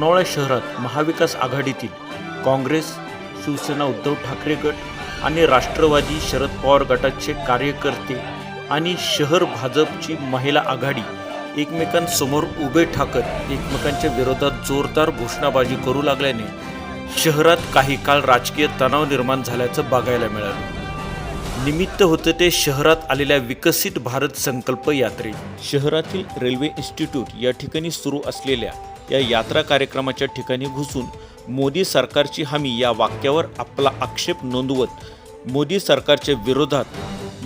लोणावळा शहरात महाविकास आघाडीतील काँग्रेस शिवसेना उद्धव ठाकरे गट आणि राष्ट्रवादी शरद पवार गटाचे कार्यकर्ते आणि शहर भाजपची महिला आघाडी एकमेकांसमोर उभे ठाकत एकमेकांच्या विरोधात जोरदार घोषणाबाजी करू लागल्याने शहरात काही काळ राजकीय तणाव निर्माण झाल्याचं बघायला मिळालं. निमित्त होतं ते शहरात आलेल्या विकसित भारत संकल्प यात्रे. शहरातील रेल्वे इन्स्टिट्यूट या ठिकाणी सुरू असलेल्या या यात्रा कार्यक्रमाच्या ठिकाणी घुसून मोदी सरकारची हमी या वाक्यावर आपला आक्षेप नोंदवत मोदी सरकारच्या विरोधात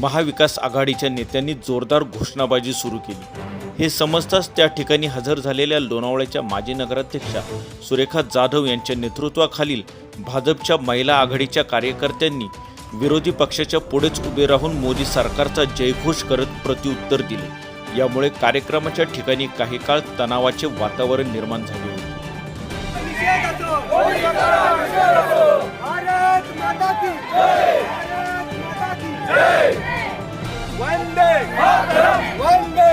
महाविकास आघाडीच्या नेत्यांनी जोरदार घोषणाबाजी सुरू केली. हे समजताच त्या ठिकाणी हजर झालेल्या लोणावळ्याच्या माजी नगराध्यक्षा सुरेखा जाधव यांच्या नेतृत्वाखालील भाजपच्या महिला आघाडीच्या कार्यकर्त्यांनी विरोधी पक्षाच्या पुढेच उभे राहून मोदी सरकारचा जयघोष करत प्रत्युत्तर दिले. यामुळे कार्यक्रमाच्या ठिकाणी काही काळ तणावाचे वातावरण निर्माण झाले होते भारत माता की भारत माता की वंदे वंदे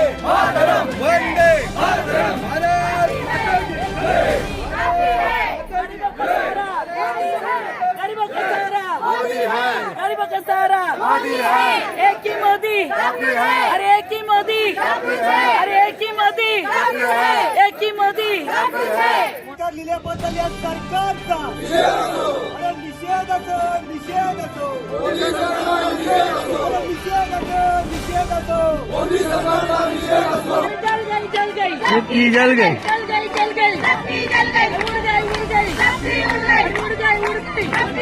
वंदे भारत माता की गरीबों का सहारा गरीबों का सहारा एक ही मोदी अरे एक ही मोदी. अरे एक ही मोदी. एक ही मोदी लिहिल्याबद्दल या सरकारचा अरे निषेधाचो निषेधाचो. अरे निषेधाचो निषेधाचो. जल गई जल गई जल गई जल गई जल गई जल गई उड़ गई उड़ गई उड़ गई उड़ गई उड़ गई उड़ गई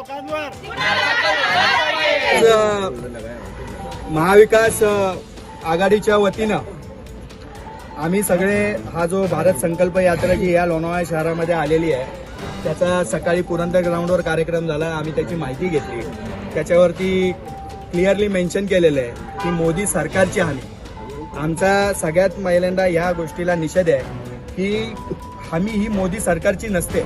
लोकांवर. महाविकास आघाडीच्या वतीनं आम्ही सगळे हा जो भारत संकल्प यात्रा जी या लोणावळा शहरामध्ये आलेली आहे त्याचा सकाळी पुरंदर ग्राउंडवर कार्यक्रम झाला आम्ही त्याची माहिती घेतली. त्याच्यावरती क्लिअरली मेन्शन केलेलं आहे की मोदी सरकारची हमी आमचा सगळ्यात पहिल्यांदा या गोष्टीला निषेध आहे की हमी ही मोदी सरकारची नसते.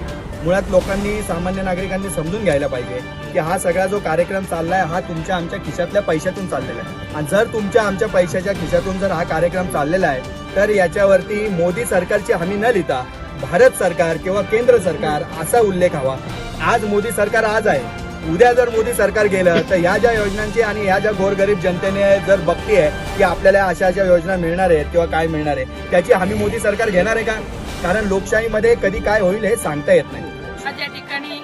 मुळात लोकांनी सामान्य नागरिकांनी समजून घ्यायला पाहिजे की हा सगळा जो कार्यक्रम चाललाय हा तुमच्या आमच्या खिशातल्या पैशातून चाललेला आहे. आणि जर तुमच्या आमच्या पैशाच्या खिशातून जर हा कार्यक्रम चाललेला आहे तर याच्यावरती मोदी सरकारची हमी न लिहिता भारत सरकार किंवा केंद्र सरकार असा उल्लेख हवा. आज मोदी सरकार आज आहे. उद्या जर मोदी सरकार गेलं तर ह्या ज्या योजनांची आणि ह्या ज्या गोरगरीब जनतेने जर बघतीये की आपल्याला अशा अशा योजना मिळणार आहेत किंवा काय मिळणार आहे त्याची हमी मोदी सरकार घेणार आहे का? कारण लोकशाहीमध्ये कधी काय होईल हे सांगता येत नाही. आज या ठिकाणी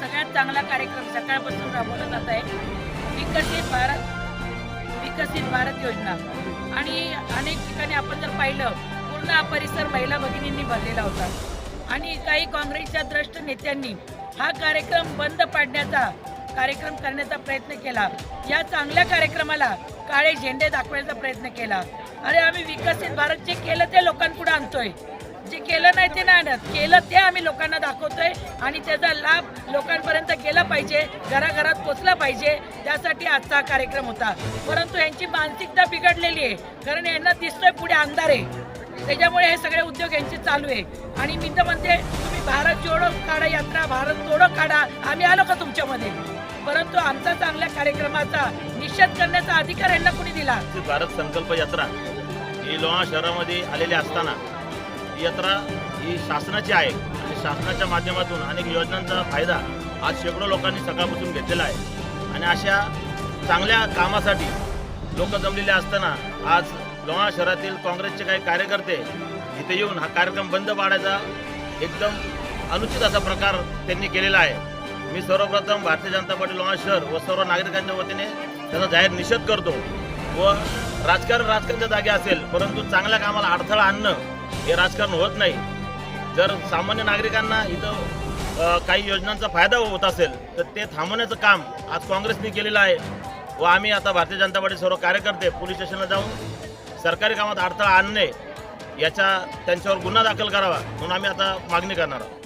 सगळ्यात चांगला कार्यक्रम सकाळपासून राबवला जात आहे. विकसित भारत विकसित भारत योजना. आणि अनेक ठिकाणी आपण जर पाहिलं पूर्ण हा परिसर महिला भगिनींनी भरलेला होता. आणि काही काँग्रेसच्या द्रष्ट नेत्यांनी हा कार्यक्रम बंद पाडण्याचा कार्यक्रम करण्याचा प्रयत्न केला. या चांगल्या कार्यक्रमाला काळे झेंडे दाखवण्याचा प्रयत्न केला. अरे आम्ही विकसित भारत जे केलं ते लोकांपुढे आणतोय. जे केलं नाही ते नाही आणत. केलं ते आम्ही लोकांना दाखवतोय आणि त्याचा लाभ लोकांपर्यंत गेला पाहिजे घराघरात पोचला पाहिजे त्यासाठी आजचा कार्यक्रम होता. परंतु यांची मानसिकता बिघडलेली आहे कारण यांना दिसतोय पुढे अंधार आहे. त्याच्यामुळे हे सगळे उद्योग यांचे चालू आहे. आणि मी तर म्हणते तुम्ही भारत जोडो काढा यात्रा भारत तोडो काढा. आम्ही आलो का तुमच्यामध्ये? परंतु आमचा चांगल्या कार्यक्रमाचा निषेध करण्याचा अधिकार यांना कुणी दिला? भारत संकल्प यात्रा ही लोहा शहरामध्ये आलेली असताना यात्रा ही शासनाची आहे. आणि शासनाच्या माध्यमातून अनेक योजनांचा फायदा आज शेकडो लोकांनी सकाळपासून घेतलेला आहे. आणि अशा चांगल्या कामासाठी लोक जमलेले असताना आज लोहा शहरातील काँग्रेसचे काही कार्यकर्ते इथे येऊन हा कार्यक्रम बंद पाडायचा एकदम अनुचित असा प्रकार त्यांनी केलेला आहे. मी सर्वप्रथम भारतीय जनता पार्टी लोणा शहर व सर्व नागरिकांच्या वतीने त्याचा जाहीर निषेध करतो व राजकारण राजकारणाच्या जागी असेल परंतु चांगल्या कामाला अडथळा आणणं हे राजकारण होत नाही. जर सामान्य नागरिकांना इथं काही योजनांचा फायदा होत असेल तर ते थांबवण्याचं काम आज काँग्रेसने केलेलं आहे व आम्ही आता भारतीय जनता पार्टी सर्व कार्यकर्ते पोलीस स्टेशनला जाऊन सरकारी कामात अडथळा आणणे याच्या त्यांच्यावर गुन्हा दाखल करावा म्हणून आम्ही आता मागणी करणार आहोत.